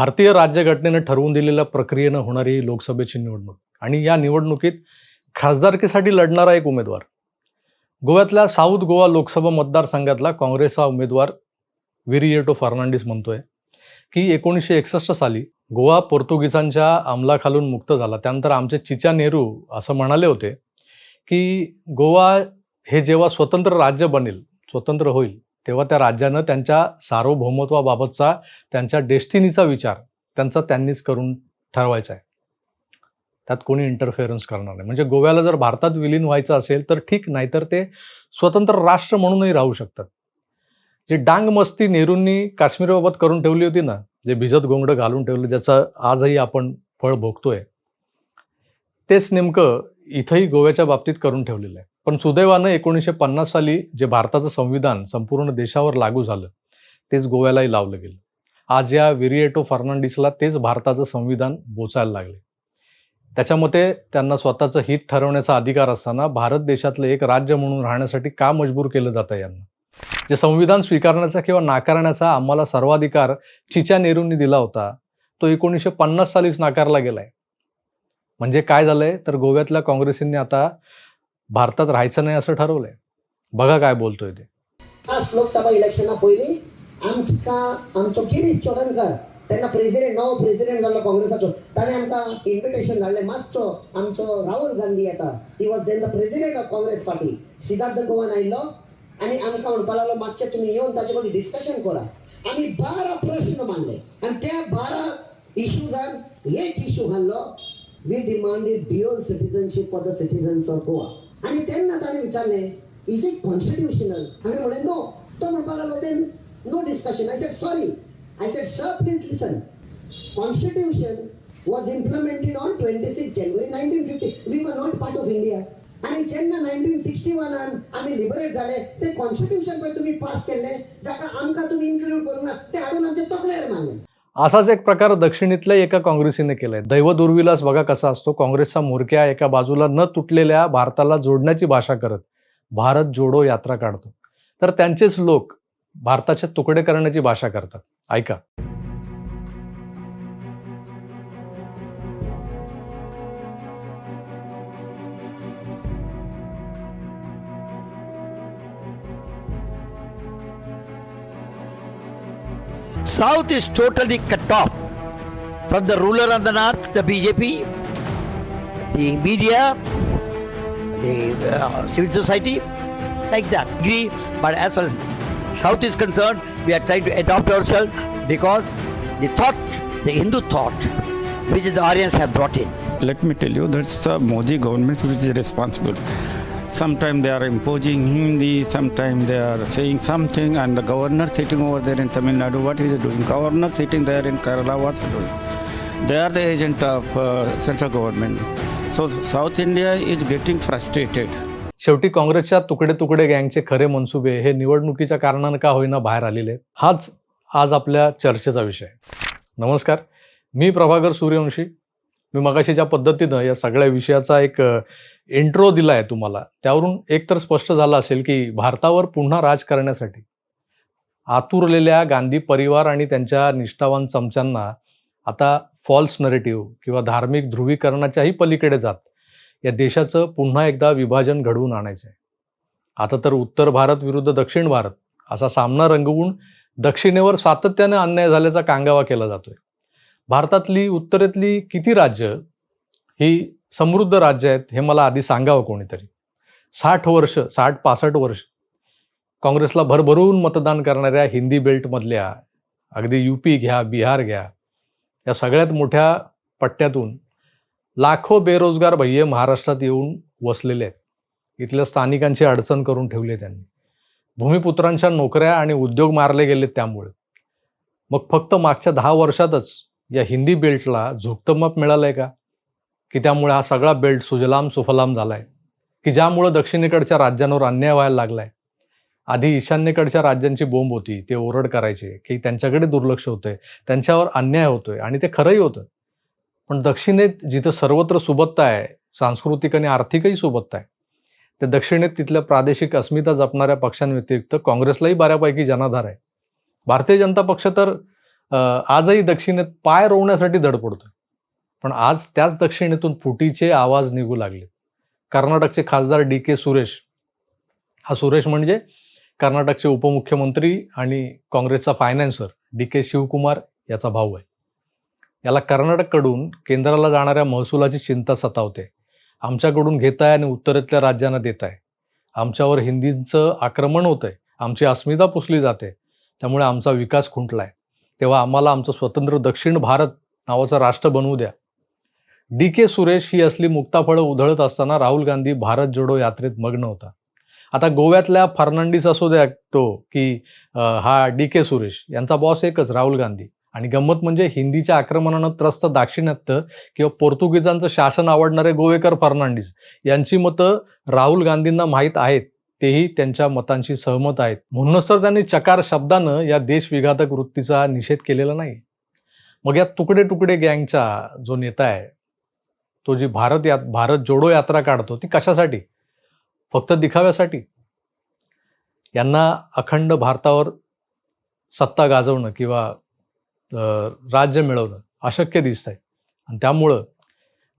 भारतीय राज्यघटनेनं ठरवून दिलेल्या प्रक्रियेनं होणारी लोकसभेची निवडणूक आणि या निवडणुकीत खासदारकीसाठी लढणारा एक उमेदवार. गोव्यातल्या साऊथ गोवा लोकसभा मतदारसंघातला काँग्रेसचा उमेदवार विरिएटो फर्नांडिस म्हणतोय की एकोणीसशे एकसष्ट साली गोवा पोर्तुगीजांच्या अंमलाखालून मुक्त झाला. त्यानंतर आमचे चिचा नेहरू असं म्हणाले होते की गोवा हे जेव्हा स्वतंत्र राज्य बनेल स्वतंत्र होईल तेव्हा त्या राज्यानं त्यांच्या सार्वभौमत्वाबाबतचा त्यांच्या डेस्टिनीचा विचार त्यांचा त्यांनीच करून ठरवायचा आहे. त्यात कोणी इंटरफेरन्स करणार नाही. म्हणजे गोव्याला जर भारतात विलीन व्हायचं असेल तर ठीक नाही तर ते स्वतंत्र राष्ट्र म्हणूनही राहू शकतात. जी डांग मस्ती नेहरूंनी काश्मीरबाबत करून ठेवली होती ना जे भिजत गोंगडं घालून ठेवलं ज्याचं आजही आपण फळ भोगतोय तेच नेमकं इथंही गोव्याच्या बाबतीत करून ठेवलेलं आहे. पण सुदैवानं एकोणीसशे पन्नास साली जे भारताचं संविधान संपूर्ण देशावर लागू झालं तेच गोव्यालाही लावलं गेलं. आज या विरिएटो फर्नांडिसला तेच भारताचं संविधान बोचायला लागले. त्याच्या मते त्यांना स्वतःचं हित ठरवण्याचा अधिकार असताना भारत देशातलं एक राज्य म्हणून राहण्यासाठी का मजबूर केलं जातं यांना? जे संविधान स्वीकारण्याचा किंवा नाकारण्याचा आम्हाला सर्वाधिकार चिच्या नेहरूंनी दिला होता तो एकोणीसशे पन्नास सालीच नाकारला गेलाय. म्हणजे काय झालंय? तर गोव्यातल्या काँग्रेसींनी आता भारतात राहायचं नाही असं ठरवलंय. बघा काय बोलतोय ते. लास्ट लोकसभा इलेक्शना पयलीं आमकां आमचो गिरीश चोडणकर तेन्ना प्रेसिडेंट नवो प्रेसिडेंट जाल्लो काँग्रेसाचो. ताणें आमकां इन्विटेशन धाडलें मातसो आमचो राहुल गांधी येता he was then the president of Congress party. Siddharth गोवान आयिल्लो आनी आमकां म्हणपा लागलो मातशें तुमी येवन ताचे कडेन डिस्कशन करा. आमी बारा प्रश्न मांडले. आनी त्या बारा इश्यूजान एक इश्यू हाडलो we demanded dual citizenship for the citizens of Goa. आनी तेन्ना ताणें विचारलें इज इट कॉन्स्टिट्युशनल हांवें म्हणलें नो तो म्हणपाक लागलो then no discussion I said sorry I said sir please listen constitution was implemented on twenty six January nineteen fifty we were not part of India आणि जेन्ना नायन्टीन सिक्स्टी वनान आमी liberate झाले ते कॉन्स्टिट्युशन पळय तुमी पास केले जाका आमकां तुमी इन्क्लूड करूंक ना ते हाडून आमच्या तकलेर मारले असाच एक प्रकार दक्षिणेतल्या एका काँग्रेसीने केलाय. दैवदुर्विलास बघा कसा असतो. काँग्रेसचा मोरक्या एका बाजूला न तुटलेल्या भारताला जोडण्याची भाषा करत भारत जोडो यात्रा काढतो. तर त्यांचेच लोक भारताचे तुकडे करण्याची भाषा करतात. ऐका. South is totally cut off from the ruler on the north, the BJP, the media, the uh, civil society, like that. Agree, but as far as South is concerned, we are trying to adopt ourselves because the thought, the Hindu thought, which the Aryans have brought in. Let me tell you, that's the Modi government which is responsible. Sometimes they are imposing Hindi, sometimes they are saying something, and the governor sitting over there in Tamil Nadu, what is he doing? Governor sitting there in Kerala, what's he doing? They are the agent of uh, central government. So South India is getting frustrated. शेवटी काँग्रेसच्या तुकडे तुकडे गँगचे खरे मनसुबे हे निवडणुकीच्या कारणानं का होईना बाहेर आलेले हाच आज आपल्या चर्चेचा विषय नमस्कार मी प्रभाकर सूर्यवंशी मी मगाशी ज्या पद्धतीनं या सगळ्या विषयाचा एक इंट्रो दिला आहे तुम्हाला. त्यावरून एकतर स्पष्ट झालं असेल की भारतावर पुन्हा राज करण्यासाठी आतुरलेल्या गांधी परिवार आणि त्यांच्या निष्ठावान चमच्यांना आता फॉल्स नरेटिव्ह किंवा धार्मिक ध्रुवीकरणाच्याही पलीकडे जात. या देशाचं पुन्हा एकदा विभाजन घडवून आणायचं आहे. आता तर उत्तर भारत विरुद्ध दक्षिण भारत असा सामना रंगवून दक्षिणेवर सातत्याने अन्याय झाल्याचा कांगावा केला जातोय. भारतातली उत्तरेतली किती राज्य ही समृद्ध राज्य आहेत हे मला आधी सांगावं कोणीतरी. साठ वर्ष साठ पासष्ट वर्ष काँग्रेसला भरभरून मतदान करणाऱ्या हिंदी बेल्टमधल्या अगदी यूपी घ्या बिहार घ्या या सगळ्यात मोठ्या पट्ट्यातून लाखो बेरोजगार भय्ये महाराष्ट्रात येऊन वसलेले आहेत. इथल्या स्थानिकांची अडचण करून ठेवली आहे त्यांनी. भूमिपुत्रांच्या नोकऱ्या आणि उद्योग मारले गेलेत त्यामुळे. मग फक्त मागच्या दहा वर्षातच या हिंदी बेल्टला झुकतं मिळालं आहे का? की त्यामुळे हा सगळा बेल्ट सुजलाम सुफलाम झालाय. की ज्यामुळं दक्षिणेकडच्या राज्यांवर अन्याय व्हायला लागलाय. आधी ईशान्येकडच्या राज्यांची बोंब होती ते ओरड करायचे की त्यांच्याकडे दुर्लक्ष होतंय त्यांच्यावर अन्याय होतोय आणि ते खरंही होतं. पण दक्षिणेत जिथं सर्वत्र सुबत्ता आहे सांस्कृतिक आणि आर्थिकही सुबत्ता आहे ते दक्षिणेत तिथल्या प्रादेशिक अस्मिता जपणाऱ्या पक्षांव्यतिरिक्त काँग्रेसलाही बऱ्यापैकी जनाधार आहे. भारतीय जनता पक्ष तर आजही दक्षिणेत पाय रोवण्यासाठी धडपडतोय पण आज त्याच दक्षिणेतून फुटीचे आवाज निघू लागले. कर्नाटकचे खासदार डी के सुरेश. हा सुरेश म्हणजे कर्नाटकचे उपमुख्यमंत्री आणि काँग्रेसचा फायनान्सर डी के शिवकुमार याचा भाऊ आहे. याला कर्नाटककडून केंद्राला जाणाऱ्या महसुलाची चिंता सतावते. आमच्याकडून घेताय आणि उत्तरेतल्या राज्यांना देताय. आमच्यावर हिंदींचं आक्रमण होतंय. आमची अस्मिता पुसली जाते. त्यामुळे आमचा विकास खुंटला आहे तेव्हा आम्हाला आमचं स्वतंत्र दक्षिण भारत नावाचं राष्ट्र बनवू द्या. डी के सुरेश ही असली मुक्ताफळं उधळत असताना राहुल गांधी भारत जोडो यात्रेत मग्न होता. आता गोव्यातल्या फर्नांडिस असू द्या तो की हा डी के सुरेश यांचा बॉस एकच राहुल गांधी. आणि गंमत म्हणजे हिंदीच्या आक्रमणानं त्रस्त दाक्षिणात्य किंवा पोर्तुगीजांचं शासन आवडणारे गोवेकर फर्नांडिस. यांची मतं राहुल गांधींना माहीत आहेत तेही त्यांच्या मतांशी सहमत आहेत. म्हणूनच तर त्यांनी चकार शब्दानं या देशविघातक वृत्तीचा निषेध केलेला नाही मग या तुकडे तुकडे गँगचा जो नेता आहे तो जी भारत या भारत जोडो यात्रा काढतो ती कशासाठी? फक्त दिखाव्यासाठी? यांना अखंड भारतावर सत्ता गाजवणं किंवा अं, राज्य मिळवणं अशक्य दिसतंय. आणि त्यामुळं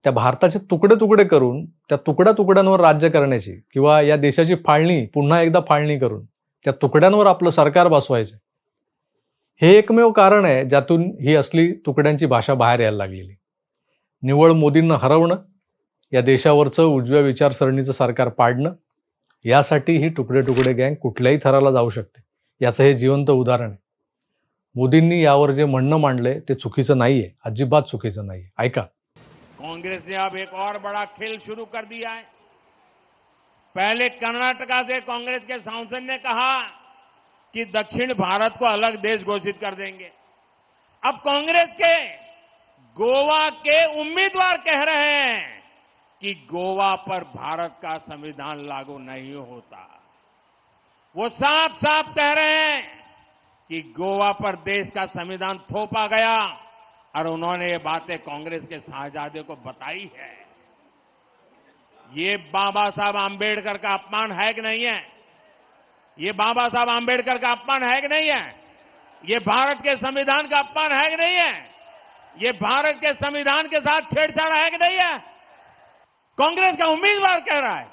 त्या भारताचे तुकडे तुकडे करून त्या तुकड्या तुकड्यांवर राज्य करण्याची किंवा या देशाची फाळणी पुन्हा एकदा फाळणी करून त्या तुकड्यांवर आपलं सरकार बसवायचं. हे एकमेव कारण आहे ज्यातून ही असली तुकड्यांची भाषा बाहेर यायला लागलेली. निवळ मोदींना हरवणं या देशावरचं उजव्या विचारसरणीचं सरकार पाडणं यासाठी ही तुकडे तुकडे गँग कुठल्याही थराला जाऊ शकते. याचं हे जिवंत उदाहरण आहे. मोदींनी यावर जे म्हणणं मांडलंय ते चुकीचं नाहीये. अजिबात चुकीचं नाहीये. ऐका. कांग्रेस ने अब एक और बड़ा खेल शुरू कर दिया है। पहले कर्नाटका से कांग्रेस के सांसद ने कहा कि दक्षिण भारत को अलग देश घोषित कर देंगे। अब कांग्रेस के गोवा के उम्मीदवार कह रहे हैं कि गोवा पर भारत का संविधान लागू नहीं होता। वो साफ़ साफ़ कह रहे हैं कि गोवा पर देश का संविधान थोपा गया और उन्होंने ये बातें कांग्रेस के शाहजादे को बताई है। ये बाबा साहब आंबेडकर का अपमान है कि नहीं है? ये बाबा साहब आंबेडकर का अपमान है कि नहीं है? ये भारत के संविधान का अपमान है कि नहीं है? ये भारत के संविधान के साथ छेड़छाड़ है कि नहीं है? कांग्रेस का उम्मीदवार कह रहा है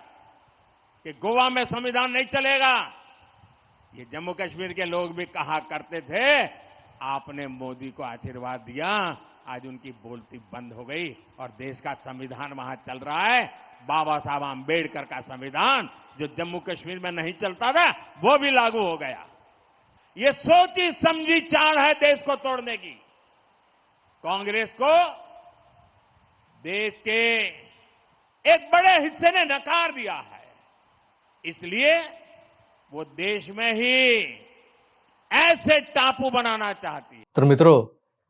कि गोवा में संविधान नहीं चलेगा। ये जम्मू कश्मीर के लोग भी कहा करते थे, आपने मोदी को आशीर्वाद दिया, आज उनकी बोलती बंद हो गई और देश का संविधान वहाँ चल रहा है। बाबा साहब आंबेडकर का संविधान, जो जम्मू कश्मीर में नहीं चलता था, वो भी लागू हो गया। ये सोची समझी चाल है देश को तोड़ने की। कांग्रेस को देश के एक बड़े हिस्से ने नकार दिया है। इसलिए वो देश में ही ऐसे टापू बनाना चाहती है। तर मित्र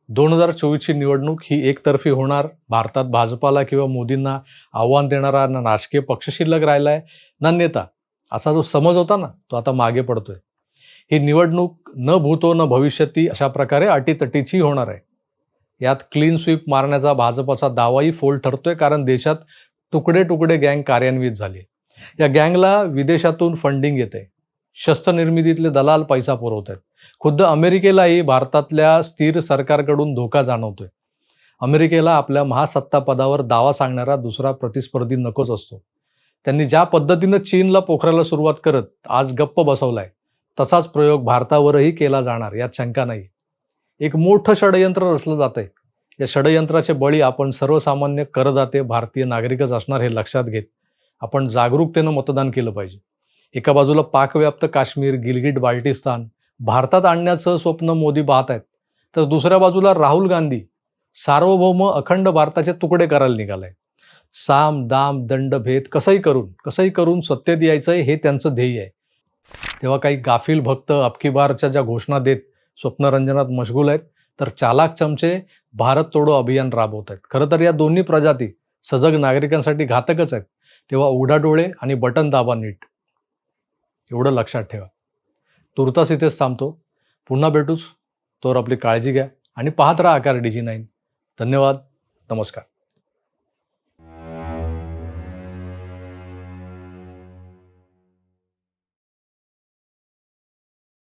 दोन हजार चोवीसची निवडणूक ही एकतर्फी होणार. भारतात भाजपाला किंवा मोदींना आव्हान देणारा ना राजकीय पक्ष शिल्लक राहिलाय ना नेता. असा जो समज होता ना तो आता मागे पडतोय. ही निवडणूक न भूतो न भविष्यती अशा प्रकारे अटीतटीची होणार आहे. यात क्लीन स्वीप मारण्याचा भाजपचा दावाही फोल ठरतोय कारण देशात तुकडे तुकडे गँग कार्यान्वित झाली या गँगला विदेशातून फंडिंग येते. शस्त्रनिर्मितीतले दलाल पैसा पुरवत आहेत. खुद्द अमेरिकेलाही भारतातल्या स्थिर सरकारकडून धोका जाणवतोय. अमेरिकेला आपल्या महासत्तापदावर दावा सांगणारा दुसरा प्रतिस्पर्धी नकोच असतो. त्यांनी ज्या पद्धतीनं चीनला पोखरायला सुरुवात करत आज गप्प बसवलाय तसाच प्रयोग भारतावरही केला जाणार यात शंका नाही. एक मोठं षडयंत्र रचलं जातंय. या षडयंत्राचे बळी आपण सर्वसामान्य करदाते भारतीय नागरिकच असणार हे लक्षात घेत आपण जागरूकतेनं मतदान केलं पाहिजे. एका बाजूला पाकव्याप्त काश्मीर गिलगिट बाल्टिस्तान भारतात आणण्याचं स्वप्न मोदी पाहत आहेत. तर दुसऱ्या बाजूला राहुल गांधी सार्वभौम अखंड भारताचे तुकडे करायला निघालाय साम दाम दंड भेद कसंही करून कसंही करून सत्तेत यायचंय हे त्यांचं ध्येय आहे. तेव्हा काही गाफील भक्त अबकी बारच्या ज्या घोषणा देत स्वप्नरंजनात मशगूल आहेत. तर चालाक चमचे भारत तोडो अभियान राबवत आहेत खरं तर या दोन्ही प्रजाती सजग नागरिकांसाठी घातकच आहेत. तेव्हा उघडा डोळे आणि बटन दाबा नीट. एवढं लक्षात ठेवा. तुर्तास इथेच थांबतो. पुन्हा भेटूच. तोवर आपली काळजी घ्या आणि पाहत राहा आकार डीजी नाईन. धन्यवाद. नमस्कार.